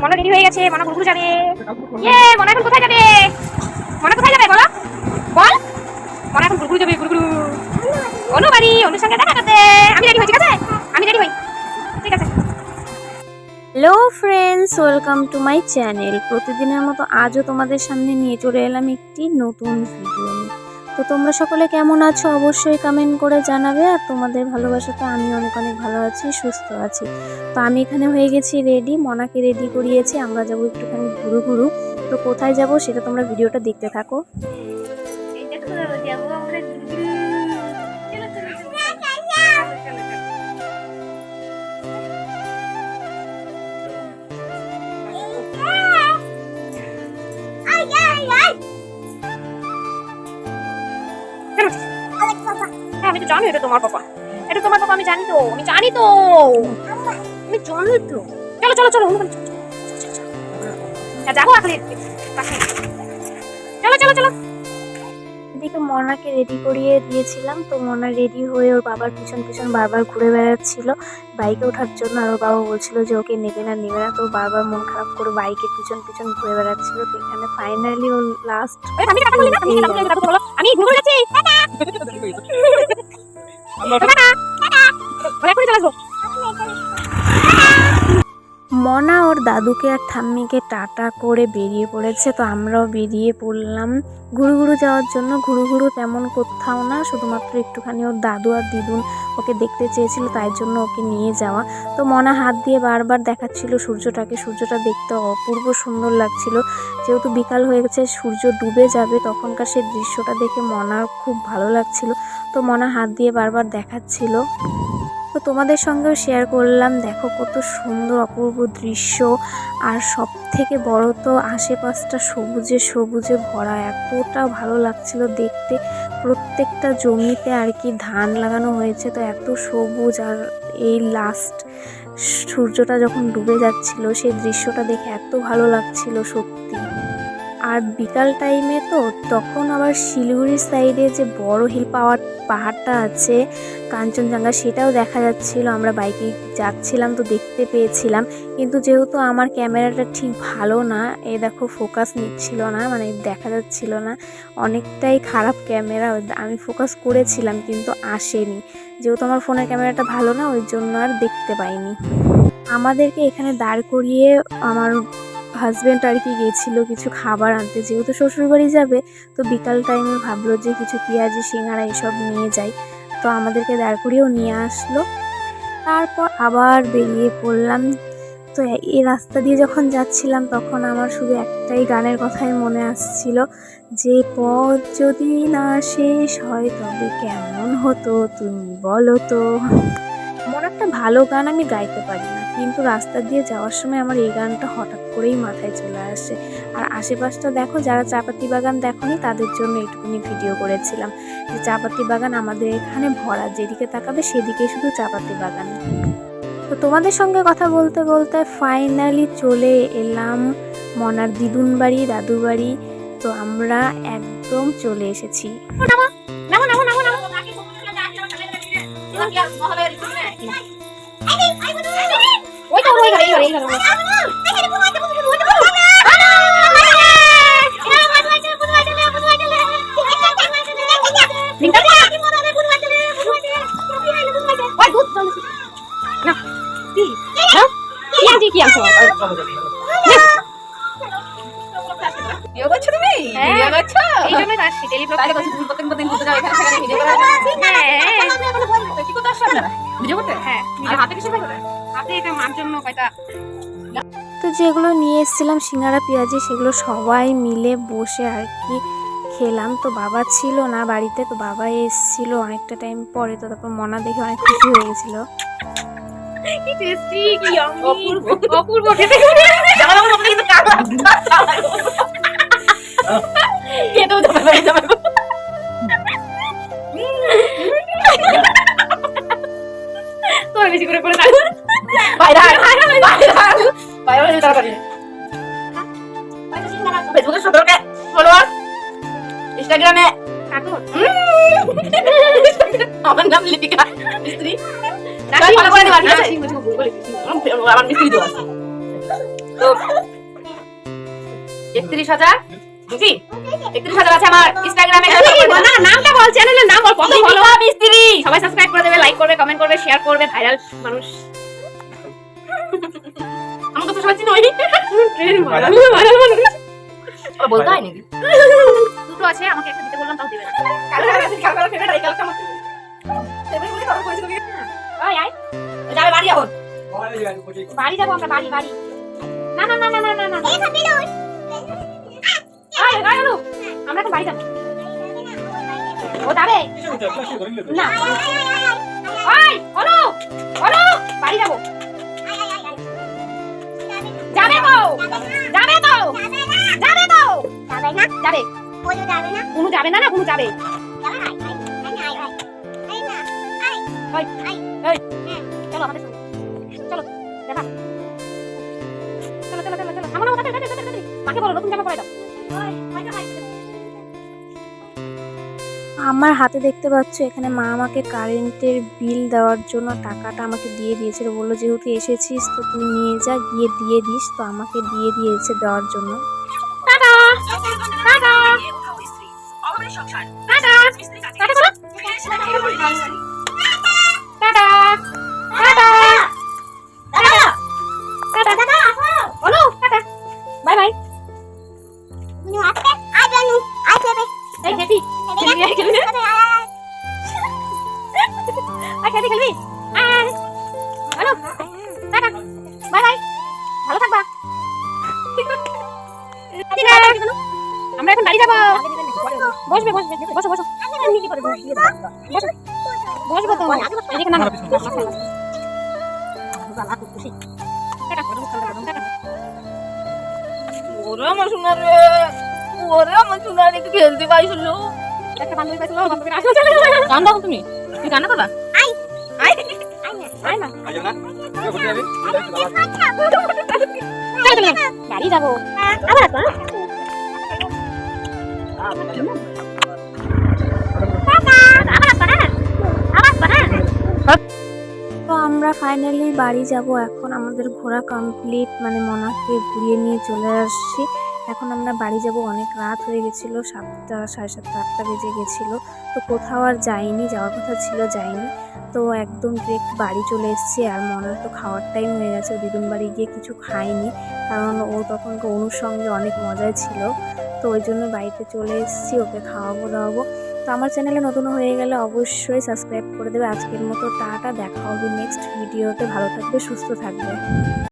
মনা রেডি হয়ে গেছে মনা ঘুরঘুর যাবে। ইয়ে মনা এখন কোথায় যাবে? মনা কোথায় যাবে, বলো? বল। মনা এখন ঘুরঘুর যাবে ঘুরঘুর অনু বাড়ি অনুর সঙ্গে দেখা করতে। আমি রেডি হই, ঠিক আছে? আমি রেডি হই। ঠিক আছে। Hello friends welcome to my channel প্রতিদিনের মতো আজও তোমাদের সামনে নিয়ে চলে এলাম একটি নতুন ভিডিও নিয়ে। তো তোমরা সকলে কেমন আছো অবশ্যই কমেন্ট করে জানাবে। আর তোমাদের ভালোবাসাতে আমি অনেক অনেক ভালো আছি, সুস্থ আছি। তো আমি এখানে হয়ে গেছি রেডি মনাকে রেডি করিয়েছি, আমরা যাব একটুখানি ঘুরু ঘুরু। তো কোথায় যাব সেটা তোমরা ভিডিওটা দেখতে থাকো। যাব। তো জানি এটা তোমার পাপা এটা তোমার পাপা আমি জানি তো আমি জানি তো আমি জানি তো চলো চলো চলো। হ্যাঁ যাব এখন চলো চলো চলো এদিকে মনাকে রেডি করিয়ে দিয়েছিলাম তো মনা রেডি হয়ে ওর বাবার পিছন পিছন বারবার ঘুরে বেড়াচ্ছিল বাইকে ওঠার জন্য আর ওর বাবা বলছিল যে ওকে নেবে না নেবে না তো বারবার মন খারাপ করে বাইকের পিছন পিছন ঘুরে বেড়াচ্ছিল তো এখানে ফাইনালি ও লাস্ট আমি কথা মনা ওর দাদুকে আর ঠাম্মিকে টাটা করে বেরিয়ে পড়েছে, তো আমরাও বেরিয়ে পড়লাম। ঘুরু ঘুরু যাওয়ার জন্য, ঘুরু ঘুরু তেমন কোথাও না, শুধুমাত্র একটুখানি ওর দাদু আর দিদুন ওকে দেখতে চেয়েছিল, তাই জন্য ওকে নিয়ে যাওয়া। তো মনা হাত দিয়ে বারবার দেখাচ্ছিল সূর্যটাকে, সূর্যটা দেখতে অপূর্ব সুন্দর লাগছিল। যেহেতু বিকাল হয়ে গেছে, সূর্য ডুবে যাবে, তখনকার সেই দৃশ্যটা দেখে মনার খুব ভালো লাগছিল। তো মনা হাত দিয়ে বারবার দেখাচ্ছিল। তোমাদের সঙ্গেও শেয়ার করলাম। দেখো কত সুন্দর অপূর্ব দৃশ্য। আর সব থেকে বড় তো আশেপাশটা সবুজে সবুজে ভরা। এতটা ভালো লাগছিল দেখতে। প্রত্যেকটা জমিতে আর কি ধান লাগানো হয়েছে। তো এত সবুজ আর এই লাস্ট সূর্যটা যখন ডুবে যাচ্ছিল, সেই দৃশ্যটা দেখে এত ভালো লাগছিল সত্যি। আর বিকাল টাইমে তো তখন আবার শিলিগুড়ির সাইডে যে বড় হিল পাওয়ার পাহাড়টা আছে, কাঞ্চনজঙ্ঘা, সেটাও দেখা যাচ্ছিল। আমরা বাইকে যাচ্ছিলাম তো দেখতে পেয়েছিলাম। কিন্তু যেহেতু আমার ক্যামেরাটা ঠিক ভালো না, এ দেখো ফোকাস নিচ্ছিল না মানে দেখা যাচ্ছিল না। অনেকটাই খারাপ ক্যামেরা, আমি ফোকাস করেছিলাম কিন্তু আসেনি। যেহেতু আমার ফোনের ক্যামেরাটা ভালো না, ওই জন্য আর দেখতে পাইনি। আমাদেরকে এখানে দাঁড় করিয়ে আমার হাজব্যান্ড আর কি গেছিল কিছু খাবার আনতে, যেহেতু শ্বশুরবাড়ি যাবে, তো বিকাল টাইমে ভাবলো যে কিছু পেঁয়াজি সিঙ্গারা এসব নিয়ে যাই। তো আমাদেরকে দাঁড় করিয়েও নিয়ে আসলো। তারপর আবার বেরিয়ে পড়লাম। তো এই রাস্তা দিয়ে যখন যাচ্ছিলাম, তখন আমার শুধু একটাই গানের কথাই মনে আসছিল যে, পথ যদি না শেষ হয়, তবে কেমন হতো তুমি বলো তো? এমন একটা ভালো গান আমি গাইতে পারি না। কিন্তু রাস্তা দিয়ে যাওয়ার সময় আমার এই গানটা হঠাৎ করেই মাথায় চলে আসে আর আশেপাশটা দেখো যারা চাপাতি বাগান দেখোনি তাদের জন্য এইটুকুনি ভিডিও করেছিলাম যে চাপাতি বাগান আমাদের এখানে ভরা যেদিকে তাকাবে সেদিকে শুধু চাপাতি বাগান তো তোমাদের সঙ্গে কথা বলতে বলতে ফাইনালি চলে এলাম মনার দিদুন বাড়ি দাদু বাড়ি তো আমরা একদম চলে এসেছি ওই তো ওই ঘরে এই ঘরে এই ঘরে কি আনছো ভিডিও করছ তুমি? হ্যাঁ। ভিডিও করছ? এই জন্যই তো আসছি ডেলি ব্লগ তাহলে বলছি তুমি প্রত্যেক দিন ঘুরতে যাও এখানে সেখানে ভিডিও করে হ্যাঁ কি করতে আসছো আপনারা? ভিডিও করতে? হ্যাঁ। আর হাতে কিছু থাকবে আপনি এটা মার জন্য কয়টা? তো যেগুলো নিয়ে এসেছিলাম সিঙ্গারা পেঁয়াজি সেগুলো সবাই মিলে বসে আর কি খেলাম। তো বাবা ছিল না বাড়িতে তো বাবা এসেছিল অনেকটা টাইম পরে তো তারপর মনা দেখে অনেক খুশি হয়ে গেছিল। কি টেস্টি কি অপূর্ব। অপূর্ব। খেতে জামা কাপড় পরে কিন্তু কালো খেতেও যাবে না যাবে তো বেশি করে করে বাইরে আয়, বাইরে আয়, বাইরে আয়, তাড়াতাড়ি ফেসবুকে সতেরোকে ফলোয়ার ইনস্টাগ্রামে আমার নাম লিপিকা মিস্ত্রি? আমার মিস্ত্রি তো একত্রিশ হাজার বুঝি? একত্রিশ হাজার আছে আমার ইনস্টাগ্রামে না নামটা বল চ্যানেলের নাম বল কত ভালো দীপিকা মিস্ত্রি সবাই সাবস্ক্রাইব করে দেবে লাইক করবে কমেন্ট করবে শেয়ার করবে ভাইরাল মানুষ। আমাকে তো সবাই চিনোই ভাইরাল ভাইরাল মানুষ। বলতে হয় নাকি? দুটো আছে আমাকে একটা দিতে বললাম তাও দিবে না। ওই আয়। যাবে বাড়ি এখন বাড়ি যাব আমরা বাড়ি বাড়ি। না না না না না না না। আয় আয় অনু আমরা এখন বাড়ি যাব ও যাবে না অনু বাড়ি যাব যাবে তো যাবে তো যাবে তো যাবে কোনো যাবে না না কোনো যাবে চলো আমাদের সঙ্গে চলো দেখা চলো চলো চলো চলো আমার আমার তাড়াতাড়ি তাড়াতাড়ি মাকে বলো নতুন জামা পরে দাও আমার হাতে দেখতে পাচ্ছ, এখানে মা আমাকে কারেন্টের বিল দেওয়ার জন্য টাকাটা আমাকে দিয়ে দিয়েছিল। বলল, যেহেতু এসেছিস তো তুই নিয়ে যা, গিয়ে দিয়ে দিস। তো আমাকে দিয়ে দিয়েছে দেওয়ার জন্য। টাটা! বসবে বসবে বসো বসো। বসো। বসবো তো এদিকে না না ওরে আমার সোনা রে ওরে আমার সোনা রে একটু খেলতে পাইছিল। একটা বান্ধবী পাইছিল বান্ধবীর আসলে চলে গেল গান দাও তুমি। করবা? না চলো বাড়ি যাব। আবার আসব? ফাইনালি বাড়ি যাব। এখন আমাদের ঘোরা কমপ্লিট মানে মনাকে ঘুরিয়ে নিয়ে চলে আসছি। এখন আমরা বাড়ি যাব, অনেক রাত হয়ে গেছিল, সাতটা, সাড়ে সাতটা, আটটা বেজে গেছিল। তো কোথাও আর যাইনি, যাওয়ার কথা ছিল, যাইনি। তো একদম ডিরেক্ট বাড়ি চলে এসেছি, আর মনার তো খাওয়ার টাইম হয়ে গেছে। দিদুন বাড়ি গিয়ে কিছু খাইনি কারণ ও তখন অনুর সঙ্গে অনেক মজায় ছিল। তো ওই জন্য বাড়িতে চলে এসেছি, ওকে খাওয়াবো, দাওয়াবো। তো আমার চ্যানেলে নতুন হয়ে গেলে অবশ্যই সাবস্ক্রাইব করে দেবে। আজকের মতো টাটা, দেখা হবে নেক্সট ভিডিওতে ভালো থাকবে, সুস্থ থাকবে।